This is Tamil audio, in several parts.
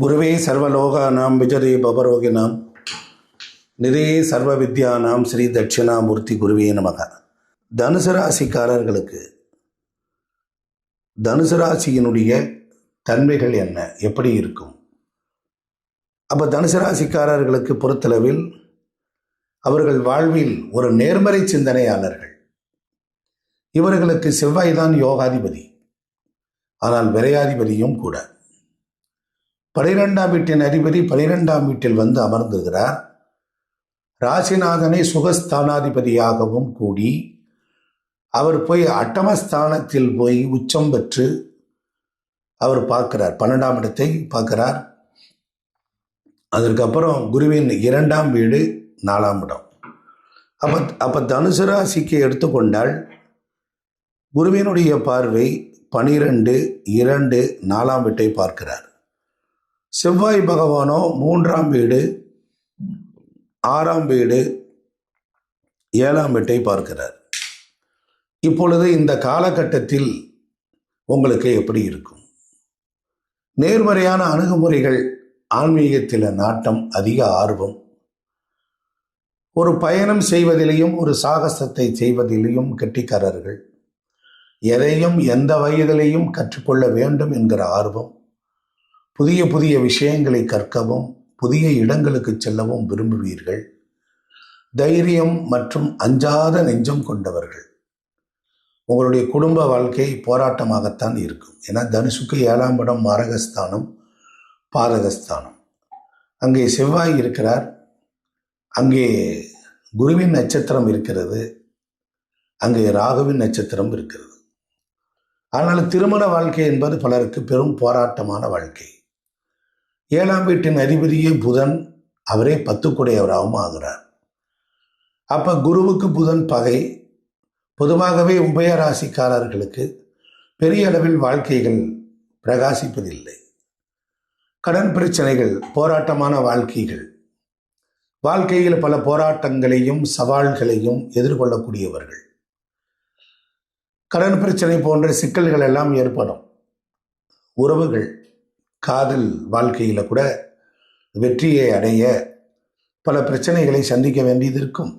குருவே சர்வலோகானாம் விஜதே பவரோகினாம். நிறைய சர்வ வித்யானாம் ஸ்ரீ தட்சிணாமூர்த்தி குருவே நமக. தனுசு ராசிக்காரர்களுக்கு தனுசு ராசியினுடைய தன்மைகள் என்ன? எப்படி இருக்கும்? அப்போ தனுசு ராசிக்காரர்களுக்கு பொறுத்தளவில் அவர்கள் வாழ்வில் ஒரு நேர்மறை சிந்தனையாளர்கள். இவர்களுக்கு செவ்வாய் தான் யோகாதிபதி. ஆனால் விரையாதிபதியும் கூட. பனிரெண்டாம் வீட்டின் அதிபதி பனிரெண்டாம் வீட்டில் வந்து அமர்ந்துகிறார் ராசிநாதனை சுகஸ்தானாதிபதியாகவும் கூடி அவர் போய் அட்டமஸ்தானத்தில் போய் உச்சம் பெற்று அவர் பார்க்கிறார். பன்னெண்டாம் இடத்தை பார்க்கிறார். அதற்கப்புறம் குருவின் இரண்டாம் வீடு நாலாம் இடம். அப்போ அப்போ தனுசு ராசிக்கு எடுத்துக்கொண்டால் குருவினுடைய பார்வை பனிரெண்டு இரண்டு நாலாம் வீட்டை பார்க்கிறார். செவ்வாய் பகவானோ மூன்றாம் வீடு ஆறாம் வீடு ஏழாம் வீட்டை பார்க்கிறார். இப்பொழுது இந்த காலகட்டத்தில் உங்களுக்கு எப்படி இருக்கும்? நேர்மறையான அணுகுமுறைகள் ஆன்மீகத்தில் நாட்டம் அதிக ஆர்வம். ஒரு பயணம் செய்வதிலேயும் ஒரு சாகசத்தை செய்வதிலேயும் கெட்டிக்காரர்கள். எதையும் எந்த வயதிலையும் கற்றுக்கொள்ள வேண்டும் என்கிற ஆர்வம். புதிய புதிய விஷயங்களை கற்கவும் புதிய இடங்களுக்கு செல்லவும் விரும்புவீர்கள். தைரியம் மற்றும் அஞ்சாத நெஞ்சம் கொண்டவர்கள். உங்களுடைய குடும்ப வாழ்க்கை போராட்டமாகத்தான் இருக்கும். ஏன்னா தனுசுக்கு ஏழாம் இடம் மாரகஸ்தானம் பாதகஸ்தானம் அங்கே செவ்வாய் இருக்கிறார். அங்கே குருவின் நட்சத்திரம் இருக்கிறது. அங்கே ராகுவின் நட்சத்திரம் இருக்கிறது. ஆனால் திருமண வாழ்க்கை என்பது பலருக்கு பெரும் போராட்டமான வாழ்க்கை. ஏழாம் வீட்டின் அதிபதியே புதன் அவரே பத்துக்குடையவராகவும் ஆகிறார். அப்போ குருவுக்கு புதன் பகை. பொதுவாகவே உபயராசிக்காரர்களுக்கு பெரிய அளவில் வாழ்க்கைகள் பிரகாசிப்பதில்லை. கடன் பிரச்சனைகள் போராட்டமான வாழ்க்கைகள். வாழ்க்கையில் பல போராட்டங்களையும் சவால்களையும் எதிர்கொள்ளக்கூடியவர்கள். கடன் பிரச்சனை போன்ற சிக்கல்கள் எல்லாம் ஏற்படும். உறவுகள் காதல் வாழ்க்கையில் கூட வெற்றியை அடைய பல பிரச்சனைகளை சந்திக்க வேண்டியது இருக்கும்.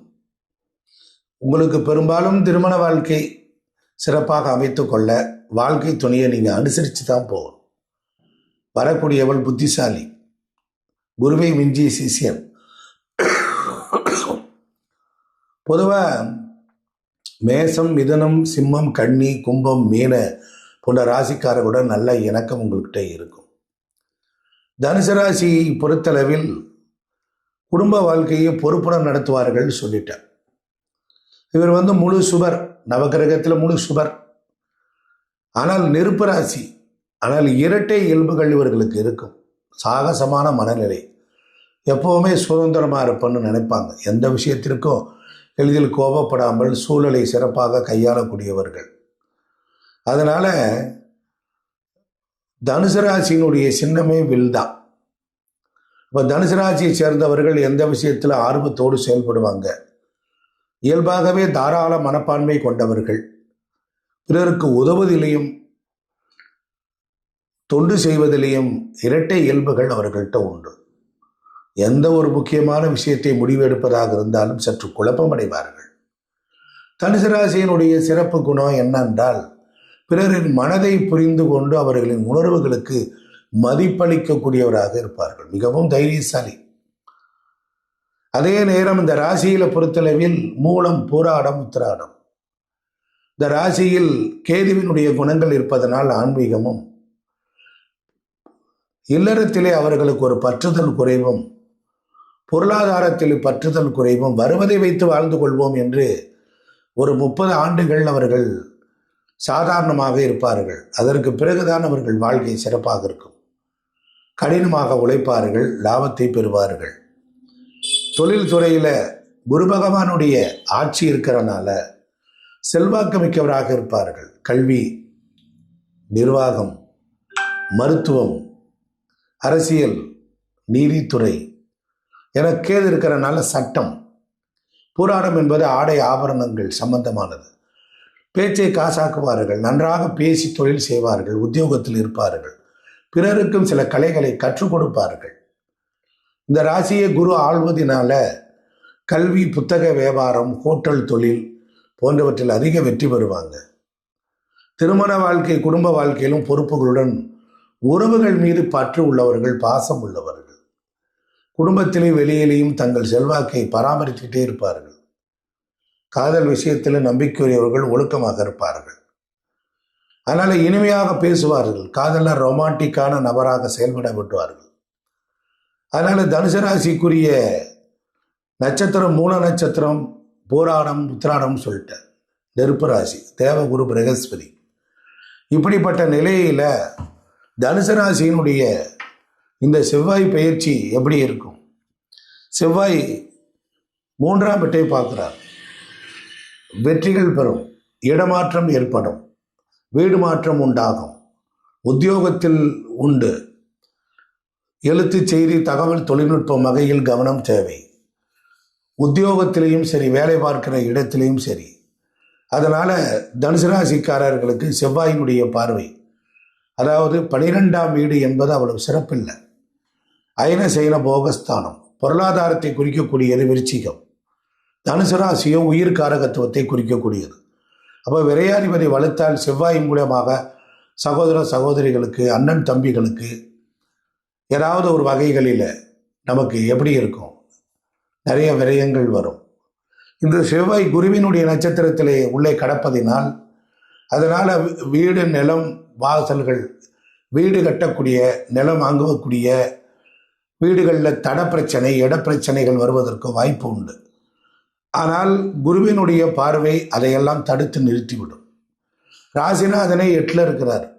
உங்களுக்கு பெரும்பாலும் திருமண வாழ்க்கை சிறப்பாக அமைத்து கொள்ள வாழ்க்கை துணையை நீங்கள் அனுசரித்து தான் போகணும். வரக்கூடியவள் புத்திசாலி. குருவை மிஞ்சிய சிசியன் பொதுவாக மேசம் மிதனம் சிம்மம் கன்னி கும்பம் மீன போன்ற ராசிக்காரர்களுடன் நல்ல இணக்கம் உங்கள்கிட்ட இருக்கும். தனுசு ராசியை பொறுத்தளவில் குடும்ப வாழ்க்கையை பொறுப்புடன் நடத்துவார்கள் சொல்லிட்டார். இவர் வந்து முழு சுபர் நவகிரகத்தில் முழு சுபர். ஆனால் நெருப்பு ராசி ஆனால் இரட்டை இயல்புகள் இவர்களுக்கு இருக்கும். சாகசமான மனநிலை. எப்போவுமே சுதந்திரமாக இருப்பேன்னு நினைப்பாங்க. எந்த விஷயத்திற்கும் எளிதில் கோபப்படாமல் சூழலை சிறப்பாக கையாளக்கூடியவர்கள். அதனால் தனுசு ராசியினுடைய சின்னமே வில் தான் இப்போ தனுசு ராசியை சேர்ந்தவர்கள் எந்த விஷயத்தில் ஆர்வத்தோடு செயல்படுவாங்க? இயல்பாகவே தாராள மனப்பான்மை கொண்டவர்கள் பிறருக்கு உதவுவதிலையும் தொண்டு செய்வதிலையும் இரட்டை இயல்புகள் அவர்கள்ட்ட உண்டு. எந்த ஒரு முக்கியமான விஷயத்தை முடிவெடுப்பதாக இருந்தாலும் சற்று குழப்பமடைவார்கள். தனுசு ராசியினுடைய சிறப்பு குணம் என்னென்றால் பிறரின் மனதை புரிந்து கொண்டு அவர்களின் உணர்வுகளுக்கு மதிப்பளிக்கக்கூடியவராக இருப்பார்கள். மிகவும் தைரியசாலி. அதே நேரம் இந்த ராசியில பொறுத்தளவில் மூலம் பூராடம் உத்திராடம். இந்த ராசியில் கேதுவினுடைய குணங்கள் இருப்பதனால் ஆன்மீகமும் இல்லறத்திலே அவர்களுக்கு ஒரு பற்றுதல் குறைவும் பொருளாதாரத்தில் பற்றுதல் குறைவும் வருவதை வைத்து வாழ்ந்து கொள்வோம் என்று ஒரு முப்பது ஆண்டுகள் அவர்கள் சாதாரணமாக இருப்பார்கள். அதற்கு பிறகுதான் அவர்கள் வாழ்க்கை சிறப்பாக இருக்கும். கடினமாக உழைப்பார்கள் லாபத்தை பெறுவார்கள். தொழில் துறையில் குரு பகவானுடைய ஆட்சி இருக்கிறனால செல்வாக்கு மிக்கவராக இருப்பார்கள். கல்வி நிர்வாகம் மருத்துவம் அரசியல் நீதித்துறை என கேது இருக்கிறனால சட்டம் புராணம் என்பது ஆடை ஆபரணங்கள் சம்பந்தமானது. பேச்சை காசாக்குவார்கள் நன்றாக பேசி தொழில் செய்வார்கள் உத்தியோகத்தில் இருப்பார்கள். பிறருக்கும் சில கலைகளை கற்றுக் கொடுப்பார்கள். இந்த ராசியை குரு ஆள்வதினால கல்வி புத்தக வியாபாரம் ஹோட்டல் தொழில் போன்றவற்றில் அதிக வெற்றி பெறுவாங்க. திருமண வாழ்க்கை குடும்ப வாழ்க்கையிலும் பொறுப்புகளுடன் உறவுகள் மீது பற்று உள்ளவர்கள் பாசம் உள்ளவர்கள். குடும்பத்திலே வெளியிலேயும் தங்கள் செல்வாக்கை பராமரித்துக்கிட்டே இருப்பார்கள். காதல் விஷயத்தில் நம்பிக்கையுரியவர்கள் ஒழுக்கமாக இருப்பார்கள். அதனால் இனிமையாக பேசுவார்கள். காதலர் ரொமான்டிக்கான நபராக செயல்பட விட்டுவார்கள் அதனால் தனுசு ராசிக்குரிய நட்சத்திரம் மூல நட்சத்திரம் போராடம் உத்திராடம் சொல்லிட்டேன் நெருப்பு ராசி தேவகுரு பிரகஸ்பதி. இப்படிப்பட்ட நிலையில் தனுசு ராசியினுடைய இந்த செவ்வாய் பயிற்சி எப்படி இருக்கும்? செவ்வாய் மூன்றாம் பெட்டை பார்க்குறார். வெற்றிகள் பெறும் இடமாற்றம் ஏற்படும் வீடு மாற்றம் உண்டாகும் உத்தியோகத்தில் உண்டு. எழுத்து செய்தி தகவல் தொழில்நுட்பம் வகையில் கவனம் தேவை. உத்தியோகத்திலையும் சரி வேலை பார்க்கிற இடத்திலையும் சரி. அதனால் தனுசு ராசிக்காரர்களுக்கு செவ்வாயினுடைய பார்வை அதாவது பனிரெண்டாம் வீடு என்பது அவ்வளவு சிறப்பில்லை. அயன சயன போகஸ்தானம் பொருளாதாரத்தை குறிக்கக்கூடியது விருச்சிகம் தனுசு ராசியும் உயிர் காரகத்துவத்தை குறிக்கக்கூடியது. அப்போ விரையாதிபதி வலுத்தால் செவ்வாய் மூலமாக சகோதர சகோதரிகளுக்கு அண்ணன் தம்பிகளுக்கு ஏதாவது ஒரு வகைகளில் நமக்கு எப்படி இருக்கும்? நிறைய விரயங்கள் வரும். இந்த செவ்வாய் குருவினுடைய நட்சத்திரத்திலே உள்ளே கடப்பதினால் அதனால் வீடு நிலம் வாசல்கள் வீடு கட்டக்கூடிய நிலம் வாங்கக்கூடிய வீடுகளில் தட பிரச்சனை இட பிரச்சனைகள் வருவதற்கு வாய்ப்பு உண்டு. ஆனால் குருவினுடைய பார்வை அதையெல்லாம் தடுத்து நிறுத்திவிடும். ராசிநாதனே எட்டில் இருக்கிறார்.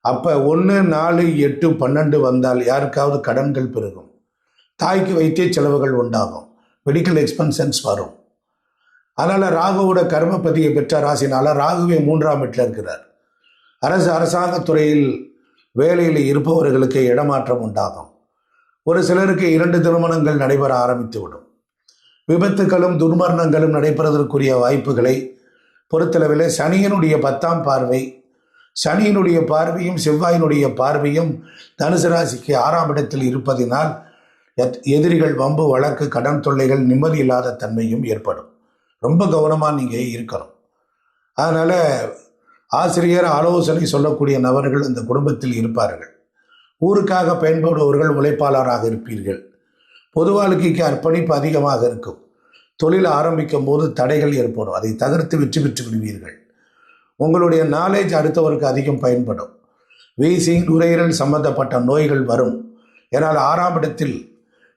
அப்போ ஒன்று நாலு எட்டு பன்னெண்டு வந்தால் யாருக்காவது கடன்கள் பெருகும். தாய்க்கு வைத்திய செலவுகள் உண்டாகும். மெடிக்கல் எக்ஸ்பென்சன்ஸ் வரும். அதனால் ராகுவோட கர்மபதியை பெற்ற ராசினால ராகுவே மூன்றாம் வீட்டில் இருக்கிறார். அரசு அரசாங்கத் துறையில் வேலையில் இருப்பவர்களுக்கு இடமாற்றம் உண்டாகும். ஒரு சிலருக்கு இரண்டு திருமணங்கள் நடைபெற ஆரம்பித்துவிடும். விபத்துகளும் துர்மரணங்களும் நடைபெறுவதற்குரிய வாய்ப்புகளை பொறுத்தளவில் சனியினுடைய பத்தாம் பார்வை சனியினுடைய பார்வையும் செவ்வாயினுடைய பார்வையும் தனுசு ராசிக்கு ஆறாம் இடத்தில் இருப்பதினால் எத்- எதிரிகள் வம்பு வழக்கு கடன் தொல்லைகள் நிம்மதி இல்லாத தன்மையும் ஏற்படும். ரொம்ப கவனமாக நீங்கள் இருக்கணும். அதனால் ஆசிரியர் ஆலோசனை சொல்லக்கூடிய நபர்கள் இந்த குடும்பத்தில் இருப்பார்கள். ஊருக்காக பயன்படுபவர்கள் உழைப்பாளராக இருப்பீர்கள். பொது வாழ்க்கைக்கு அர்ப்பணிப்பு அதிகமாக இருக்கும். தொழில் ஆரம்பிக்கும் போது தடைகள் ஏற்படும். அதை தகர்த்து வெற்றி பெற்று விடுவீர்கள். உங்களுடைய நாலேஜ் அடுத்தவருக்கு அதிகம் பயன்படும். வீசிங் நுரையீரல் சம்பந்தப்பட்ட நோய்கள் வரும். ஏன்னால் ஆறாம் இடத்தில்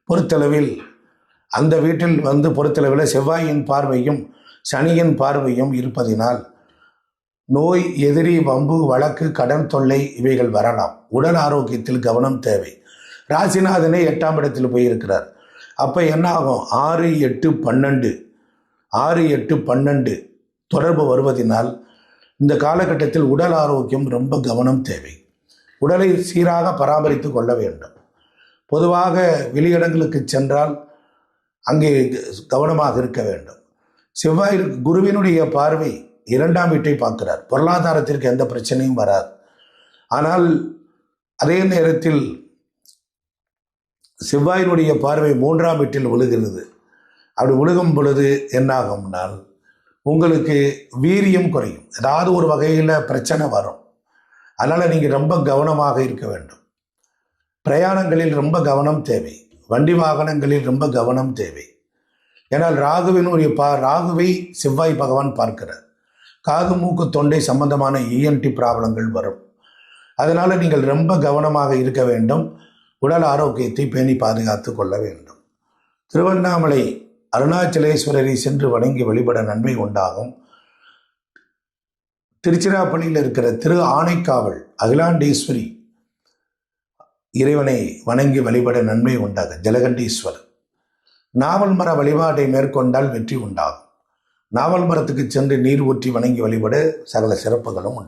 பொறுத்தளவில் அந்த வீட்டில் வந்து பொறுத்தளவில் செவ்வாயின் பார்வையும் சனியின் பார்வையும் இருப்பதினால் நோய் எதிரி வம்பு வழக்கு கடன் தொல்லை இவைகள் வரலாம். உடல் ஆரோக்கியத்தில் கவனம் தேவை. ராசிநாதனே எட்டாம் இடத்தில் போயிருக்கிறார். அப்போ என்ன ஆகும் ஆறு எட்டு பன்னெண்டு. ஆறு எட்டு பன்னெண்டு. தொடர்பு வருவதினால் இந்த காலகட்டத்தில் உடல் ஆரோக்கியம் ரொம்ப கவனம் தேவை. உடலை சீராக பராமரித்து கொள்ள வேண்டும். பொதுவாக வெளியிடங்களுக்கு சென்றால் அங்கே கவனமாக இருக்க வேண்டும். செவ்வாய் குருவினுடைய பார்வை இரண்டாம் வீட்டை பார்க்கிறார். பொருளாதாரத்திற்கு எந்த பிரச்சனையும் வராது. ஆனால் அதே நேரத்தில் செவ்வாயினுடைய பார்வை மூன்றாம் வீட்டில் விழுகிறது. அப்படி விழுகும் பொழுது என்னாகும்னால் உங்களுக்கு வீரியம் குறையும். ஏதாவது ஒரு வகையில் பிரச்சனை வரும். அதனால் நீங்கள் ரொம்ப கவனமாக இருக்க வேண்டும். பிரயாணங்களில் ரொம்ப கவனம் தேவை. வண்டி வாகனங்களில் ரொம்ப கவனம் தேவை. ஏன்னால் ராகுவினுடைய பா ராகுவை செவ்வாய் பகவான் பார்க்கிறார். காது மூக்கு தொண்டை சம்பந்தமான இஎன்டி ப்ராப்ளங்கள் வரும். அதனால் நீங்கள் ரொம்ப கவனமாக இருக்க வேண்டும். உடல் ஆரோக்கியத்தை பேணி பாதுகாத்து கொள்ள வேண்டும். திருவண்ணாமலை அருணாச்சலேஸ்வரரை சென்று வணங்கி வழிபட நன்மை உண்டாகும். திருச்சிராப்பள்ளியில் இருக்கிற திரு ஆனைக்காவல் அகிலாண்டீஸ்வரி இறைவனை வணங்கி வழிபட நன்மை உண்டாகும் ஜலகண்டீஸ்வரர். நாவல் மர வழிபாட்டை மேற்கொண்டால் வெற்றி உண்டாகும். நாவல் மரத்துக்கு சென்று நீர் ஊற்றி வணங்கி வழிபட சகல சிறப்புகளும் உண்டு.